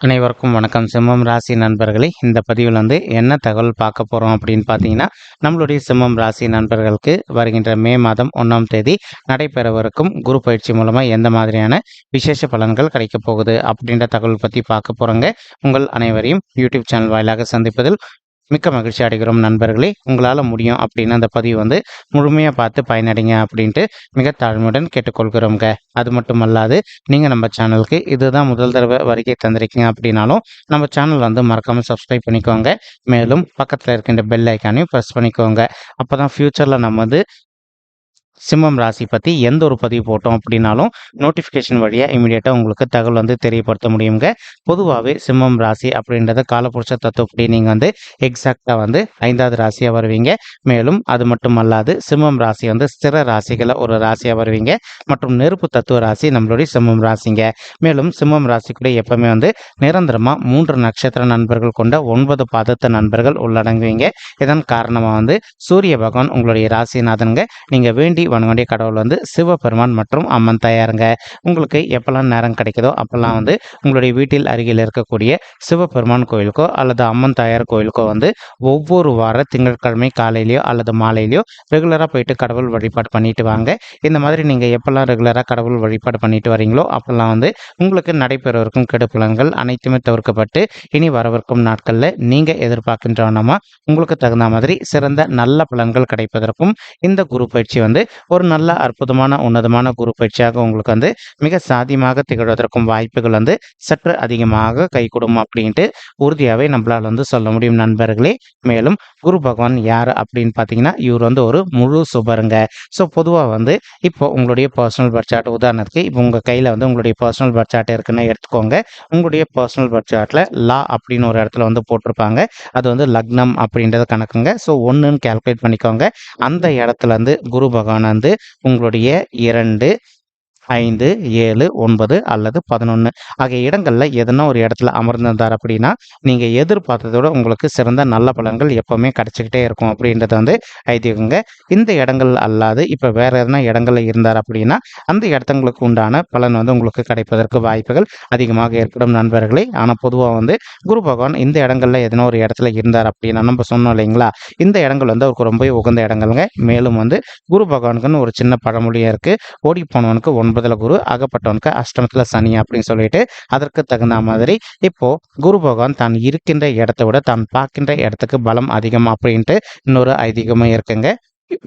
அனைவருக்கும் வணக்கம். சிம்மம் ராசி நண்பர்களே இந்த பதிவில் வந்து என்ன தகவல் பார்க்க போகிறோம் அப்படின்னு பார்த்தீங்கன்னா நம்மளுடைய சிம்மம் ராசி நண்பர்களுக்கு வருகின்ற மே மாதம் ஒன்றாம் தேதி நடைபெறவிருக்கும் குரு பயிற்சி மூலமாக எந்த மாதிரியான விசேஷ பலன்கள் கிடைக்க போகுது அப்படின்ற தகவல் பற்றி பார்க்க போகிறோங்க உங்கள் அனைவரையும் யூடியூப் சேனல் வாயிலாக சந்திப்பதில் மிக்க மகிழ்ச்சி அடைகிறோம் நண்பர்களே. உங்களால் முடியும் அப்படின்னு அந்த பதிவு வந்து முழுமையாக பார்த்து பயனடைங்க அப்படின்ட்டு மிக தாழ்மையுடன் கேட்டுக்கொள்கிறோங்க அது மட்டும் அல்லாது நீங்கள் நம்ம சேனலுக்கு இதுதான் முதல் தடவை வருகை தந்திருக்கீங்க அப்படின்னாலும் நம்ம சேனல் வந்து மறக்காமல் சப்ஸ்கிரைப் பண்ணிக்கோங்க. மேலும் பக்கத்தில் இருக்கின்ற பெல் ஐக்கானையும் ப்ரெஸ் பண்ணிக்கோங்க. அப்போ தான் ஃப்யூச்சரில் நம்ம வந்து சிம்மம் ராசி பற்றி எந்த ஒரு பதிவு போட்டோம் அப்படின்னாலும் நோட்டிஃபிகேஷன் வழியாக இமீடியட்டாக உங்களுக்கு தகவல் வந்து தெரியப்படுத்த முடியுங்க. பொதுவாகவே சிம்மம் ராசி அப்படின்றத காலப்புருஷ தத்துவப்படி நீங்கள் வந்து எக்ஸாக்டாக வந்து ஐந்தாவது ராசியாக வருவீங்க. மேலும் அது மட்டும் அல்லாது சிம்மம் ராசி வந்து ஸ்திர ராசிகளை ஒரு ராசியாக வருவீங்க. மற்றும் நெருப்பு தத்துவ ராசி நம்மளுடைய சிம்மம் ராசிங்க. மேலும் சிம்மம் ராசி கூட எப்பவுமே வந்து நிரந்தரமாக மூன்று நட்சத்திர நண்பர்கள் கொண்ட ஒன்பது பாதத்த நண்பர்கள் உள்ளடங்குவீங்க. இதன் காரணமாக வந்து சூரிய பகவான் உங்களுடைய ராசிநாதனுங்க. நீங்கள் வேண்டி வணங்க கடவுள் வந்து சிவபெருமான் மற்றும் அம்மன் தாயாருங்க. உங்களுக்கு எப்போல்லாம் நேரம் கிடைக்குதோ அப்போல்லாம் வந்து உங்களுடைய வீட்டில் அருகில் இருக்கக்கூடிய சிவபெருமான் கோயிலுக்கோ அல்லது அம்மன் தாயார் கோயிலுக்கோ வந்து ஒவ்வொரு வார திங்கட்கிழமை காலையிலையோ அல்லது மாலையிலையோ ரெகுலராக போயிட்டு கடவுள் வழிபாடு பண்ணிட்டு வாங்க. இந்த மாதிரி நீங்கள் எப்போல்லாம் ரெகுலராக கடவுள் வழிபாடு பண்ணிட்டு வரீங்களோ அப்போல்லாம் வந்து உங்களுக்கு நடைபெறவிருக்கும் கெடுப்புலன்கள் அனைத்துமே தவிர்க்கப்பட்டு இனி வரவிருக்கும் நாட்களில் நீங்கள் எதிர்பார்க்கின்றவனமா உங்களுக்கு தகுந்த மாதிரி சிறந்த நல்ல பலன்கள் கிடைப்பதற்கும் இந்த குரு பயிற்சி வந்து ஒரு நல்ல அற்புதமான உன்னதமான குரு பயிற்சியாக உங்களுக்கு வந்து மிக சாத்தியமாக திகழ்வதற்கும் வாய்ப்புகள் வந்து சற்று அதிகமாக கைகூடும் அப்படின்ட்டு உறுதியாகவே நம்மளால் வந்து சொல்ல முடியும் நண்பர்களே. மேலும் குரு பகவான் யார் அப்படின்னு பார்த்தீங்கன்னா இவர் வந்து ஒரு முழு சுபருங்க. ஸோ பொதுவாக வந்து இப்போ உங்களுடைய பர்சனல் பர்த் சார்ட் உதாரணத்துக்கு இப்போ உங்கள் கையில் வந்து உங்களுடைய பர்சனல் பர்த் சார்ட் இருக்குன்னு எடுத்துக்கோங்க. உங்களுடைய பர்சனல் பர்த் சார்ட்டில் லா அப்படின்னு ஒரு இடத்துல வந்து போட்டிருப்பாங்க. அது வந்து லக்னம் அப்படின்றது கணக்குங்க. ஸோ ஒன்றுன்னு கேல்குலேட் பண்ணிக்கோங்க. அந்த இடத்துல வந்து குரு பகவான் வந்து உங்களுடைய இரண்டு ஐந்து ஏழு ஒன்பது அல்லது பதினொன்று ஆகிய இடங்களில் எதனா ஒரு இடத்துல அமர்ந்திருந்தார் அப்படின்னா நீங்கள் எதிர்பார்த்ததோட உங்களுக்கு சிறந்த நல்ல பலன்கள் எப்போவுமே கிடச்சிக்கிட்டே இருக்கும் அப்படின்றது வந்து ஐதீகங்க. இந்த இடங்கள் அல்லாது இப்போ வேறு எதனா இடங்களில் இருந்தார் அப்படின்னா அந்த இடத்துங்களுக்கு உண்டான பலன் வந்து உங்களுக்கு கிடைப்பதற்கு வாய்ப்புகள் அதிகமாக ஏற்படும் நண்பர்களே. ஆனால் பொதுவாக வந்து குரு பகவான் இந்த இடங்களில் எதனா ஒரு இடத்துல இருந்தார் அப்படின்னா நம்ம சொன்னோம் இல்லைங்களா? இந்த இடங்கள் வந்து அவருக்கு ரொம்பவே உகந்த இடங்கள்ங்க. மேலும் வந்து குரு பகவானுக்குன்னு ஒரு சின்ன பழமொழியாக இருக்குது ஓடி போனவனுக்கு ஒன்பதுல குரு அகப்பட்டவனுக்கு அஷ்டமத்துல சனி அப்படின்னு சொல்லிட்டு அதற்கு தகுந்த மாதிரி இப்போ குரு பகவான் தான் இருக்கின்ற இடத்தை விட தான் பார்க்கின்ற இடத்துக்கு பலம் அதிகம் அப்படின்ட்டு இன்னொரு ஐதீகமும் இருக்குங்க.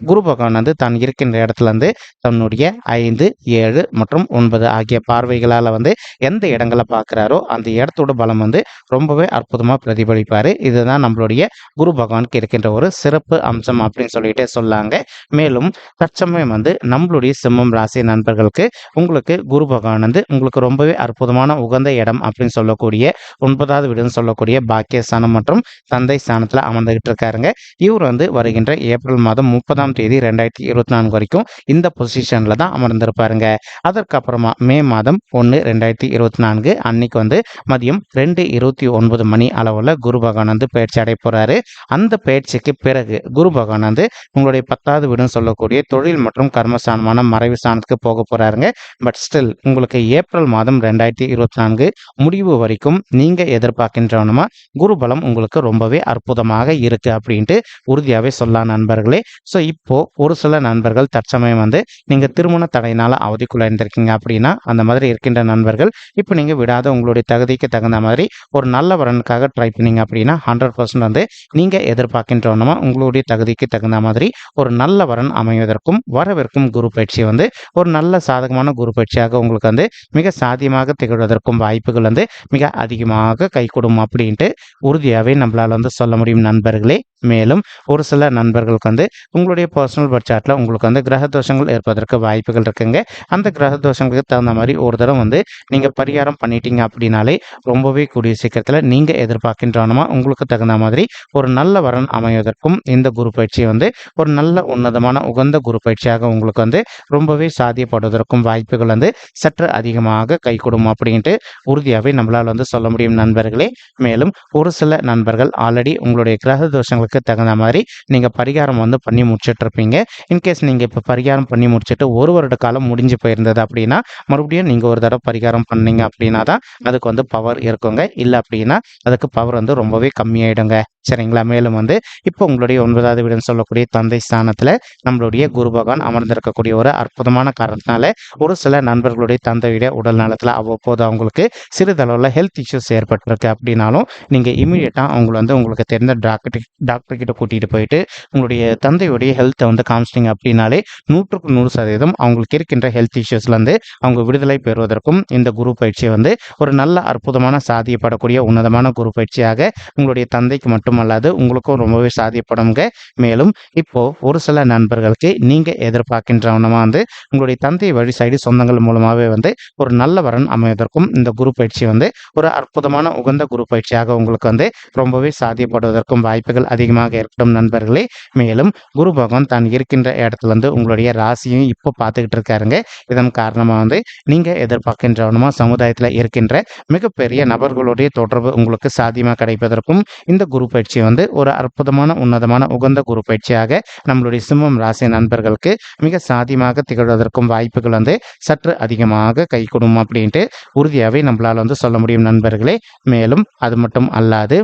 குரு பகவான் வந்து தான் இருக்கின்ற இடத்துல இருந்து தன்னுடைய ஐந்து ஏழு மற்றும் ஒன்பது ஆகிய பார்வைகளால் வந்து எந்த இடங்களை பார்க்குறாரோ அந்த இடத்தோட பலம் வந்து ரொம்பவே அற்புதமாக பிரதிபலிப்பார். இதுதான் நம்மளுடைய குரு பகவானுக்கு இருக்கின்ற ஒரு சிறப்பு அம்சம் அப்படின்னு சொல்லிட்டு சொல்லாங்க. மேலும் தற்சமயம் வந்து நம்மளுடைய சிம்மம் ராசி நண்பர்களுக்கு உங்களுக்கு குரு பகவான் வந்து உங்களுக்கு ரொம்பவே அற்புதமான உகந்த இடம் அப்படின்னு சொல்லக்கூடிய ஒன்பதாவது வீடுன்னு சொல்லக்கூடிய பாக்கியஸ்தானம் மற்றும் தந்தை ஸ்தானத்தில் அமர்ந்துகிட்டு இருக்காருங்க. இவர் வந்து வருகின்ற ஏப்ரல் மாதம் முப்பதாம் தேதி ரெண்டாயிரத்தி இருபத்தி நான்கு வரைக்கும் இந்த பொசிஷனில் தான் அமர்ந்திருப்பாருங்க. அதற்கப்புறமா மே மாதம் ஒன்று ரெண்டாயிரத்தி இருபத்தி நான்கு அன்னைக்கு வந்து மதியம் ரெண்டு இருபத்தி ஒன்பது மணி அளவில் குரு பகவான் வந்து பயிற்சி அடைய போகிறாரு அந்த பயிற்சிக்கு பிறகு குரு பகவான் வந்து உங்களுடைய பத்தாவது வீடுன்னு சொல்லக்கூடிய தொழில் மற்றும் கர்மஸ்தானமான மறைவு ஸ்தானத்துக்கு போக போகிறாருங்க பட் ஸ்டில் உங்களுக்கு ஏப்ரல் மாதம் ரெண்டாயிரத்தி இருபத்தி நான்கு முடிவு வரைக்கும் நீங்கள் எதிர்பார்க்கின்றவனுமா? குரு பலம் உங்களுக்கு ரொம்பவே அற்புதமாக இருக்குது அப்படின்ட்டு உறுதியாகவே சொல்லலாம் நண்பர்களே. ஸோ இப்போ ஒரு சில நண்பர்கள் தற்சமயம் வந்து நீங்கள் திருமண தடையினால் அவதிக்குள்ள இருந்திருக்கீங்க அப்படின்னா அந்த மாதிரி இருக்கின்ற நண்பர்கள் இப்போ நீங்கள் விடாத உங்களுடைய தகுதிக்கு தகுந்த மாதிரி ஒரு நல்ல வரனுக்காக ட்ரை பண்ணீங்க அப்படின்னா ஹண்ட்ரட் பர்சன்ட் வந்து நீங்கள் எதிர்பார்க்கின்றவனமா உங்களுடைய தகுதிக்கு தகுந்த மாதிரி ஒரு நல்ல வரன் அமைவதற்கும் வரவிற்கும் குரு பயிற்சி வந்து ஒரு நல்ல சாதகமான குரு பயிற்சியாக உங்களுக்கு வந்து மிக சாத்தியமாக திகழ்வதற்கும் வாய்ப்புகள் வந்து மிக அதிகமாக கைகூடும் அப்படின்ட்டு உறுதியாகவே நம்மளால் வந்து சொல்ல முடியும் நண்பர்களே. மேலும் ஒரு சில நண்பர்களுக்கு வந்து உங்களுடைய பர்சனல் பர்த் உங்களுக்கு வந்து கிரக தோஷங்கள் ஏற்பதற்கு வாய்ப்புகள் இருக்குங்க. அந்த கிரக தோஷங்களுக்கு தகுந்த மாதிரி ஒரு தடவை வந்து நீங்கள் பரிகாரம் பண்ணிட்டீங்க அப்படின்னாலே ரொம்பவே கூடிய சீக்கிரத்தில் நீங்கள் எதிர்பார்க்கின்றனமா உங்களுக்கு தகுந்த மாதிரி ஒரு நல்ல வரன் அமைவதற்கும் இந்த குரு பயிற்சி வந்து ஒரு நல்ல உன்னதமான உகந்த குரு பயிற்சியாக உங்களுக்கு வந்து ரொம்பவே சாத்தியப்படுவதற்கும் வாய்ப்புகள் வந்து சற்று அதிகமாக கை கைகூடும் அப்படின்ட்டு உறுதியாகவே நம்மளால் வந்து சொல்ல முடியும் நண்பர்களே. மேலும் ஒரு சில நண்பர்கள் ஆல்ரெடி உங்களுடைய கிரக தோஷங்கள் நண்பர்களுக்கு தகுந்த மாதிரி நீங்கள் பரிகாரம் வந்து பண்ணி முடிச்சிட்ருப்பீங்க இன்கேஸ் நீங்கள் இப்போ பரிகாரம் பண்ணி முடிச்சுட்டு ஒரு வருட காலம் முடிஞ்சு போயிருந்தது அப்படின்னா மறுபடியும் நீங்கள் ஒரு தடவை பரிகாரம் பண்ணீங்க அப்படின்னா தான் அதுக்கு வந்து பவர் இருக்குங்க. இல்லை அப்படின்னா அதுக்கு பவர் வந்து ரொம்பவே கம்மியாயிடுங்க. சரிங்களா? மேலும் வந்து இப்போ உங்களுடைய ஒன்பதாவது வீடுன்னு சொல்லக்கூடிய தந்தை ஸ்தானத்தில் நம்மளுடைய குரு பகவான் அமர்ந்திருக்கக்கூடிய ஒரு அற்புதமான காரணத்தினால ஒரு சில நண்பர்களுடைய தந்தையுடைய உடல் நலத்தில் அவ்வப்போது அவங்களுக்கு சிறிதளவில் ஹெல்த் இஷ்யூஸ் ஏற்பட்டிருக்கு அப்படின்னாலும் நீங்கள் இமீடியட்டாக அவங்களை வந்து உங்களுக்கு தெரிந்த டாக்டர் டாக்டர் கிட்ட கூட்டிகிட்டு போயிட்டு உங்களுடைய தந்தையுடைய ஹெல்த்தை வந்து காமிச்சிட்டிங்க அப்படின்னாலே நூற்றுக்கு நூறு சதவீதம் அவங்களுக்கு இருக்கின்ற ஹெல்த் இஷ்யூஸ்லேருந்து அவங்க விடுதலை பெறுவதற்கும் இந்த குரு பயிற்சியை வந்து ஒரு நல்ல அற்புதமான சாதியப்படக்கூடிய உன்னதமான குரு பயிற்சியாக உங்களுடைய தந்தைக்கு மட்டுமல்லாது உங்களுக்கும் ரொம்பவே சாதியப்படுங்க. மேலும் இப்போ ஒரு சில நண்பர்களுக்கு நீங்க எதிர்பார்க்கின்றவனமாக வந்து உங்களுடைய தந்தை வழி சைடு சொந்தங்கள் மூலமாகவே வந்து ஒரு நல்ல வரன் அமைவதற்கும் இந்த குரு பயிற்சி வந்து ஒரு அற்புதமான உகந்த குரு பயிற்சியாக உங்களுக்கு வந்து ரொம்பவே சாதியப்படுவதற்கும் வாய்ப்புகள் அதிகமாக இருக்கட்டும் நண்பர்களே. மேலும் குரு பகவான் தான் இருக்கின்ற இடத்துல வந்து உங்களுடைய ராசியும் இப்போ பார்த்துக்கிட்டு இருக்காருங்க. இதன் காரணமாக வந்து நீங்கள் எதிர்பார்க்கின்றவனுமா சமுதாயத்தில் இருக்கின்ற மிகப்பெரிய நபர்களுடைய தொடர்பு உங்களுக்கு சாத்தியமாக கிடைப்பதற்கும் இந்த குரு பயிற்சி வந்து ஒரு அற்புதமான உன்னதமான உகந்த குரு பயிற்சியாக நம்மளுடைய சிம்மம் ராசி நண்பர்களுக்கு மிக சாத்தியமாக திகழ்வதற்கும் வாய்ப்புகள் வந்து சற்று அதிகமாக கை கொடுக்கும் அப்படின்ட்டு உறுதியாகவே நம்மளால் வந்து சொல்ல முடியும் நண்பர்களே. மேலும் அது மட்டும் அல்லாது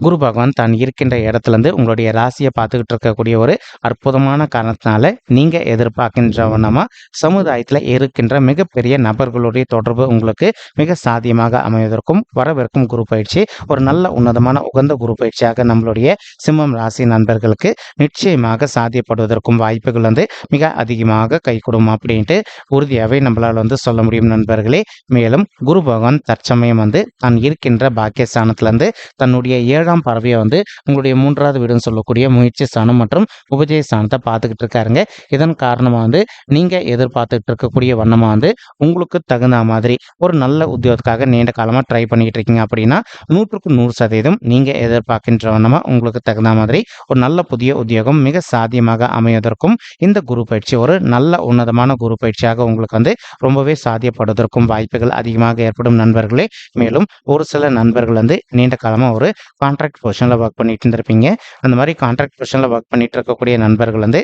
குரு பகவான் தான் இருக்கின்ற இடத்துலேருந்து உங்களுடைய ராசியை பார்த்துக்கிட்டு இருக்கக்கூடிய ஒரு அற்புதமான காரணத்தினால நீங்கள் எதிர்பார்க்கின்றவனமாக சமுதாயத்தில் இருக்கின்ற மிகப்பெரிய நபர்களுடைய தொடர்பு உங்களுக்கு மிக சாத்தியமாக அமைவதற்கும் வரவிருக்கும் குரு பயிற்சி. ஒரு நல்ல உன்னதமான உகந்த குரு பயிற்சியாக நம்மளுடைய சிம்மம் ராசி நண்பர்களுக்கு நிச்சயமாக சாத்தியப்படுவதற்கும் வாய்ப்புகள் வந்து மிக அதிகமாக கை கொடுக்கும் அப்படின்ட்டு உறுதியாகவே நம்மளால் வந்து சொல்ல முடியும் நண்பர்களே. மேலும் குரு பகவான் தற்சமயம் வந்து தான் இருக்கின்ற பாக்கியஸ்தானத்திலிருந்து தன்னுடைய ஏழாம் பறவையை வந்து உங்களுடைய மூன்றாவது வீடுன்னு சொல்லக்கூடிய முயற்சி ஸ்தானம் மற்றும் உபஜய ஸ்தானத்தை பார்த்துக்கிட்டு இருக்காருங்க. இதன் காரணமாக வந்து நீங்கள் எதிர்பார்த்துக்கிட்டு இருக்கக்கூடிய வண்ணமாக வந்து உங்களுக்கு தகுந்த மாதிரி ஒரு நல்ல உத்தியோகத்துக்காக நீண்ட காலமாக ட்ரை பண்ணிக்கிட்டு இருக்கீங்க அப்படின்னா நூற்றுக்கு நூறு சதவீதம் நீங்கள் எதிர்பார்க்கின்ற வண்ணமாக உங்களுக்கு தகுந்த மாதிரி ஒரு நல்ல புதிய உத்தியோகம் மிக சாத்தியமாக அமைவதற்கும் இந்த குரு பயிற்சி ஒரு நல்ல உன்னதமான குரு பயிற்சியாக உங்களுக்கு வந்து ரொம்பவே சாத்தியப்படுவதற்கும் வாய்ப்புகள் அதிகமாக ஏற்படும் நண்பர்களே. மேலும் ஒரு சில நண்பர்கள் வந்து நீண்ட காலமாக ஒரு கான்ட்ராக்ட் பொசிஷனில் ஒர்க் பண்ணிட்டு இருந்திருப்பீங்க. அந்த மாதிரி கான்ட்ராக்ட் பொசிஷனில் ஒர்க் பண்ணிட்டு இருக்கக்கூடிய நண்பர்கள் வந்து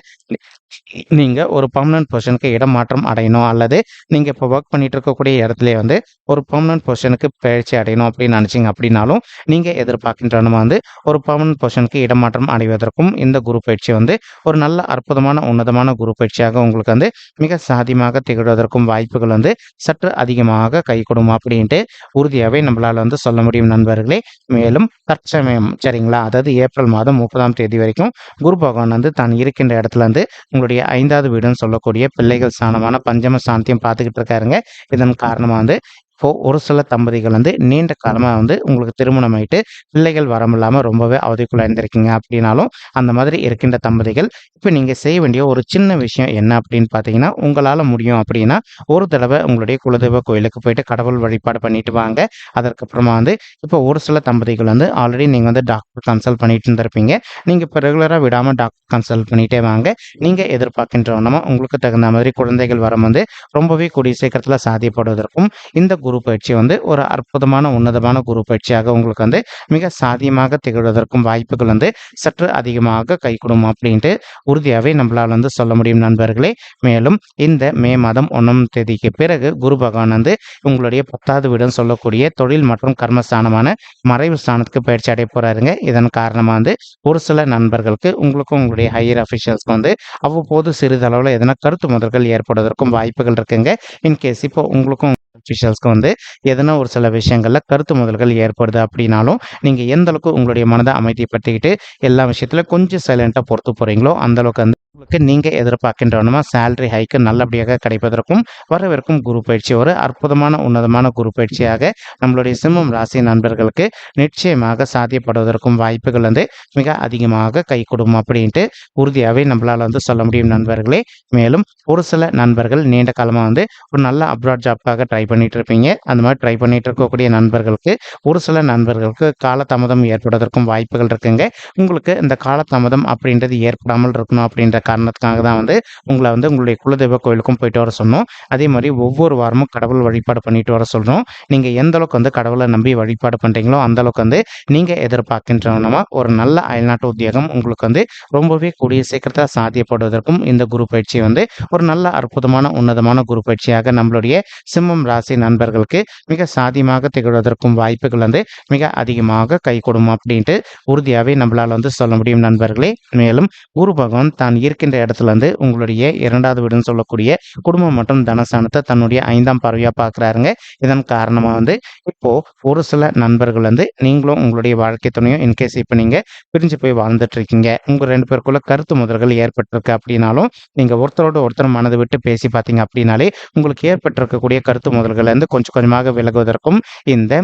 நீங்கள் ஒரு பர்மனன்ட் பொசிஷனுக்கு இடமாற்றம் அடையணும் அல்லது நீங்கள் இப்போ ஒர்க் பண்ணிட்டு இருக்கக்கூடிய இடத்துல வந்து ஒரு பர்மனன்ட் பொசிஷனுக்கு பயிற்சி அடையணும் அப்படின்னு நினச்சிங்க அப்படின்னாலும் நீங்கள் எதிர்பார்க்கின்றன வந்து ஒரு பர்மனன்ட் பொசிஷனுக்கு இடமாற்றம் அடைவதற்கும் இந்த குரு பயிற்சி வந்து ஒரு நல்ல அற்புதமான உன்னதமான குரு பயிற்சியாக உங்களுக்கு வந்து மிக சாதியமாக திகழ்வதற்கும் வாய்ப்புகள் வந்து சற்று அதிகமாக கை கொடுமா அப்படின்ட்டு உறுதியாகவே நம்மளால் வந்து சொல்ல முடியும் நண்பர்களே. மேலும் தற்சமயம் சரிங்களா? அதாவது ஏப்ரல் மாதம் முப்பதாம் தேதி வரைக்கும் குரு பகவான் வந்து தான் இருக்கின்ற இடத்துல இருந்து உங்களுடைய ஐந்தாவது வீடுன்னு சொல்லக்கூடிய பிள்ளைகள் ஸ்தானமான பஞ்சம சாந்தியம் பார்த்துக்கிட்டு இருக்காருங்க. இதன் காரணமாக வந்து இப்போ ஒரு சில தம்பதிகள் வந்து நீண்ட காலமாக வந்து உங்களுக்கு திருமணம் ஆயிட்டு பிள்ளைகள் வரமில்லாமல் ரொம்பவே அவதிக்குள்ளே இருந்திருக்கீங்க அப்படின்னாலும் அந்த மாதிரி இருக்கின்ற தம்பதிகள் இப்போ நீங்கள் செய்ய வேண்டிய ஒரு சின்ன விஷயம் என்ன அப்படின்னு பார்த்தீங்கன்னா உங்களால் முடியும் அப்படின்னா ஒரு தடவை உங்களுடைய குலதெய்வ கோயிலுக்கு போயிட்டு கடவுள் வழிபாடு பண்ணிட்டு வாங்க. அதற்கப்புறமா வந்து இப்போ ஒரு சில தம்பதிகள் வந்து ஆல்ரெடி நீங்கள் வந்து டாக்டர் கன்சல்ட் பண்ணிட்டு இருந்திருப்பீங்க. நீங்கள் இப்போ ரெகுலராக விடாமல் டாக்டர் கன்சல்ட் பண்ணிட்டே வாங்க. நீங்கள் எதிர்பார்க்கின்றவனமா உங்களுக்கு தகுந்த மாதிரி குழந்தைகள் வரம் வந்து ரொம்பவே கூடிய சீக்கிரத்தில் சாத்தியப்படுவதற்கும் இந்த குரு பயிற்சி வந்து ஒரு அற்புதமான உன்னதமான குரு பயிற்சியாக உங்களுக்கு வந்து மிக சாதியமாக திகழ்வதற்கும் வாய்ப்புகள் வந்து சற்று அதிகமாக கை கொடுக்கும் அப்படின்ட்டு உறுதியாகவே நம்மளால் வந்து சொல்ல முடியும் நண்பர்களே. மேலும் இந்த மே மாதம் ஒன்றாம் தேதிக்கு பிறகு குரு பகவான் வந்து உங்களுடைய பத்தாவது வீடுன்னு சொல்லக்கூடிய தொழில் மற்றும் கர்மஸ்தானமான மறைவு ஸ்தானத்துக்கு பயிற்சி அடைய போறாருங்க. இதன் காரணமாக வந்து ஒரு சில நண்பர்களுக்கு உங்களுக்கும் உங்களுடைய ஹையர் அஃபிஷியல்ஸ்க்கு வந்து அவ்வப்போது சிறிதளவில் எதனா கருத்து முதல்கள் ஏற்படுவதற்கும் வாய்ப்புகள் இருக்குங்க. இன்கேஸ் இப்போ உங்களுக்கும் அஃபிஷியல்ஸ்க்கு வந்து எதனா ஒரு சில விஷயங்களில் கருத்து முதல்கள் ஏற்படுது அப்படின்னாலும் நீங்கள் எந்த அளவுக்கு உங்களுடைய மனதை அமைதிப்படுத்திக்கிட்டு எல்லா விஷயத்துல கொஞ்சம் சைலண்ட்டாக பொறுத்து போகிறீங்களோ அந்த அளவுக்கு வந்து உங்களுக்கு நீங்கள் எதிர்பார்க்கின்றவனுமா சேலரி ஹைக்கு நல்லபடியாக கிடைப்பதற்கும் வரவிருக்கும் குரு பயிற்சி ஒரு அற்புதமான உன்னதமான குரு பயிற்சியாக நம்மளுடைய சிம்மம் ராசி நண்பர்களுக்கு நிச்சயமாக சாத்தியப்படுவதற்கும் வாய்ப்புகள் வந்து மிக அதிகமாக கை கொடுக்கும் அப்படின்ட்டு உறுதியாகவே நம்மளால் வந்து சொல்ல முடியும் நண்பர்களே. மேலும் ஒரு சில நண்பர்கள் நீண்ட காலமாக வந்து ஒரு நல்ல அப்ராட் ஜாப்காக ட்ரை பண்ணிட்டு இருப்பீங்க அந்த மாதிரி ட்ரை பண்ணிட்டு இருக்கக்கூடிய நண்பர்களுக்கு ஒரு சில நண்பர்களுக்கு காலதாமதம் ஏற்படுவதற்கும் வாய்ப்புகள் இருக்குங்க. உங்களுக்கு இந்த காலதாமதம் அப்படின்றது ஏற்படாமல் இருக்கணும் அப்படின்ற காரணத்துக்காக தான் வந்து உங்களை வந்து உங்களுடைய குலதெய்வ கோயிலுக்கும் போயிட்டு வர சொன்னோம். அதே மாதிரி ஒவ்வொரு வாரமும் கடவுள் வழிபாடு பண்ணிட்டு வர சொல்கிறோம் நீங்கள் எந்த அளவுக்கு வந்து கடவுளை நம்பி வழிபாடு பண்ணுறீங்களோ அந்த அளவுக்கு வந்து நீங்கள் எதிர்பார்க்கின்றனமா ஒரு நல்ல அயல்நாட்டு உத்தியோகம் உங்களுக்கு வந்து ரொம்பவே கூடிய சீக்கிரத்தில் சாத்தியப்படுவதற்கும் இந்த குரு பயிற்சி வந்து ஒரு நல்ல அற்புதமான உன்னதமான குரு பயிற்சியாக நம்மளுடைய சிம்மம் ராசி நண்பர்களுக்கு மிக சாதியமாக திகழ்வதற்கும் வாய்ப்புகள் வந்து மிக அதிகமாக கை கொடுக்கும் அப்படின்ட்டு உறுதியாகவே நம்மளால் வந்து சொல்ல முடியும் நண்பர்களே. மேலும் குரு பகவான் தான் இருக்கின்ற இடத்துல இருந்து உங்களுடைய இரண்டாவது வீடுன்னு சொல்லக்கூடிய குடும்பம் மற்றும் தனஸ்தானத்தை தன்னுடைய ஐந்தாம் பார்வையாக பார்க்குறாருங்க. இதன் காரணமாக வந்து இப்போ ஒரு சில நண்பர்கள் வந்து நீங்களும் உங்களுடைய வாழ்க்கை துணையும் இன்கேஸ் இப்போ நீங்கள் பிரிஞ்சு போய் வாழ்ந்துட்டு இருக்கீங்க. உங்கள் ரெண்டு பேருக்குள்ள கருத்து முதல்கள் ஏற்பட்டிருக்கு அப்படின்னாலும் நீங்கள் ஒருத்தரோட ஒருத்தர் மனதை விட்டு பேசி பார்த்தீங்க அப்படின்னாலே உங்களுக்கு ஏற்பட்டிருக்கக்கூடிய கருத்து முதல்கள் கொஞ்சம் கொஞ்சமாக விலகுவதற்கும் இந்த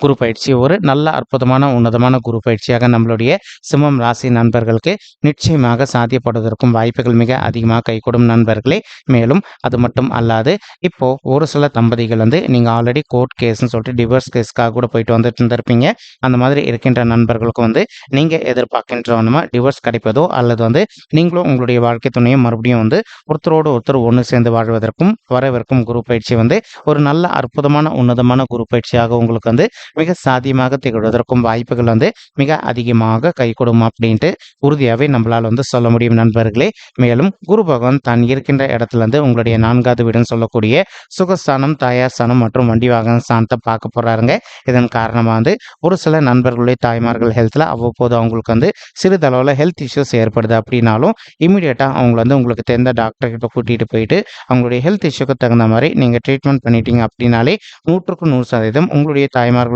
குரு பயிற்சி ஒரு நல்ல அற்புதமான உன்னதமான குரு பயிற்சியாக நம்மளுடைய சிம்மம் ராசி நண்பர்களுக்கு நிச்சயமாக சாத்தியப்படுவதற்கும் வாய்ப்புகள் மிக அதிகமாக கைகூடும் நண்பர்களே. மேலும் அது மட்டும் அல்லாது இப்போ ஒரு சில தம்பதிகள் வந்து நீங்கள் ஆல்ரெடி கோர்ட் கேஸ்ன்னு சொல்லிட்டு டிவோர்ஸ் கேஸ்க்காக கூட போயிட்டு வந்துட்டு இருந்திருப்பீங்க. அந்த மாதிரி இருக்கின்ற நண்பர்களுக்கு வந்து நீங்கள் எதிர்பார்க்கின்றவனுமா டிவோர்ஸ் கிடைப்பதோ அல்லது வந்து நீங்களும் உங்களுடைய வாழ்க்கை துணையும் மறுபடியும் வந்து ஒருத்தரோடு ஒருத்தர் ஒன்று சேர்ந்து வாழ்வதற்கும் வரவிருக்கும் குரு பயிற்சி வந்து ஒரு நல்ல அற்புதமான உன்னதமான குரு பயிற்சியாக உங்களுக்கு வந்து மிக சாத்தியமாக திகழ்வதற்கும் வாய்ப்புகள் வந்து மிக அதிகமாக கை கொடுக்கும் அப்படின்ட்டு உறுதியாகவே நம்மளால் வந்து சொல்ல முடியும் நண்பர்களே. மேலும் குரு பகவான் தான் இருக்கின்ற இடத்துல இருந்து உங்களுடைய நான்காவது வீடுன்னு சொல்லக்கூடிய சுகஸ்தானம் தாயார் ஸ்தானம் மற்றும் வண்டி வாகன ஸ்தானத்தை பார்க்க போறாருங்க. இதன் காரணமாக வந்து ஒரு சில நண்பர்களுடைய தாய்மார்கள் ஹெல்த்தில் அவ்வப்போது அவங்களுக்கு வந்து சிறிதளவில் ஹெல்த் இஷ்யூஸ் ஏற்படுது அப்படின்னாலும் இமீடியட்டாக அவங்கள வந்து உங்களுக்கு தெரிந்த டாக்டர் கிட்ட கூட்டிகிட்டு போயிட்டு அவங்களுடைய ஹெல்த் இஷ்யூக்கு தகுந்த மாதிரி நீங்கள் ட்ரீட்மெண்ட் பண்ணிட்டீங்க அப்படின்னாலே நூற்றுக்கு நூறு சதவீதம் உங்களுடைய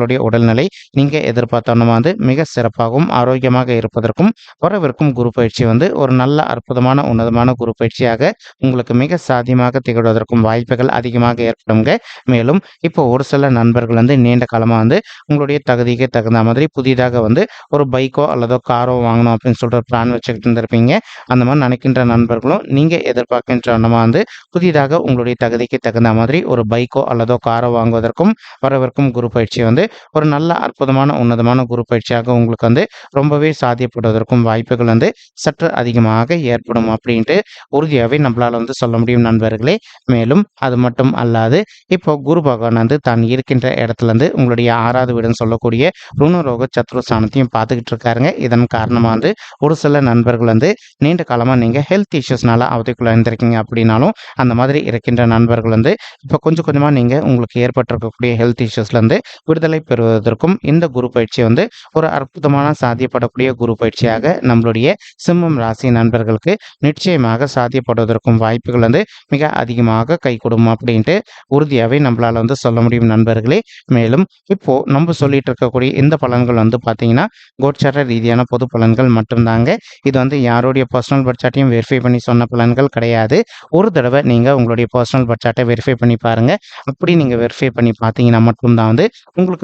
உங்களுடைய உடல்நிலை நீங்கள் எதிர்பார்த்தோன்னா வந்து மிக சிறப்பாகவும் ஆரோக்கியமாக இருப்பதற்கும் வரவிருக்கும் குரு பயிற்சி வந்து ஒரு நல்ல அற்புதமான உன்னதமான குரு பயிற்சியாக உங்களுக்கு மிக சாத்தியமாக திகழ்வதற்கும் வாய்ப்புகள் அதிகமாக ஏற்படுங்க மேலும் இப்போ ஒரு சில நண்பர்கள் வந்து நீண்ட காலமாக வந்து உங்களுடைய தகுதிக்கு தகுந்த மாதிரி புதிதாக வந்து ஒரு பைக்கோ அல்லதோ காரோ வாங்கணும் அப்படின்னு சொல்லிட்டு ஒரு பிளான் வச்சுக்கிட்டு இருந்திருப்பீங்க. அந்த மாதிரி நினைக்கின்ற நண்பர்களும் நீங்கள் எதிர்பார்க்கின்ற நம்ம வந்து புதிதாக உங்களுடைய தகுதிக்கு தகுந்த மாதிரி ஒரு பைக்கோ அல்லதோ காரோ வாங்குவதற்கும் வரவிருக்கும் குரு பயிற்சி வந்து ஒரு நல்ல அற்புதமான உன்னதமான குரு பயிற்சியாக உங்களுக்கு வந்து ரொம்பவே சாத்தியப்படுவதற்கும் வாய்ப்புகள் வந்து சற்று அதிகமாக ஏற்படும் அப்படின்ட்டு உறுதியாகவே நம்மளால் வந்து சொல்ல முடியும் நண்பர்களே. மேலும் அது மட்டும் அல்லாது இப்போ குரு பகவான் வந்து தான் இருக்கின்ற இடத்துல இருந்து உங்களுடைய ஆறாவது வீடுன்னு சொல்லக்கூடிய ருணரோக சத்ருஸ்தானத்தையும் பார்த்துக்கிட்டு இருக்காருங்க. இதன் காரணமாக வந்து ஒரு சில நண்பர்கள் வந்து நீண்ட காலமாக நீங்கள் ஹெல்த் இஷ்யூஸ்னால அவதிக்குள்ள இருந்திருக்கீங்க அப்படின்னாலும் அந்த மாதிரி இருக்கின்ற நண்பர்கள் வந்து இப்போ கொஞ்சம் கொஞ்சமாக நீங்கள் உங்களுக்கு ஏற்பட்டிருக்கக்கூடிய ஹெல்த் இஷ்யூஸ்லேருந்து விடுதலை பெறுவதற்கும் இந்த குரு பயிற்சி வந்து ஒரு அற்புதமான சாத்தியப்படக்கூடிய குரு பயிற்சியாக நம்மளுடைய சிம்மம் ராசி நண்பர்களுக்கு நிச்சயமாக சாத்தியப்படுவதற்கும் வாய்ப்புகள் வந்து மிக அதிகமாக கை கொடுக்கும் அப்படின்ட்டு உறுதியாகவே நம்மளால் வந்து சொல்ல முடியும் நண்பர்களே. மேலும் இப்போ நம்ம சொல்லிட்டு இருக்கக்கூடிய இந்த பலன்கள் வந்து பார்த்தீங்கன்னா கோச்சார ரீதியான பொது பலன்கள் மட்டும்தாங்க. இது வந்து யாருடைய பர்சனல் பட்ஜெட்டையும் வெரிஃபை பண்ணி சொன்ன பலன்கள் கிடையாது. ஒரு தடவை நீங்கள் உங்களுடைய பர்சனல் பட்ஜெட்டை வெரிஃபை பண்ணி பாருங்கள் அப்படி நீங்கள் வெரிஃபை பண்ணி பார்த்தீங்கன்னா மட்டும்தான் வந்து உங்களுக்கு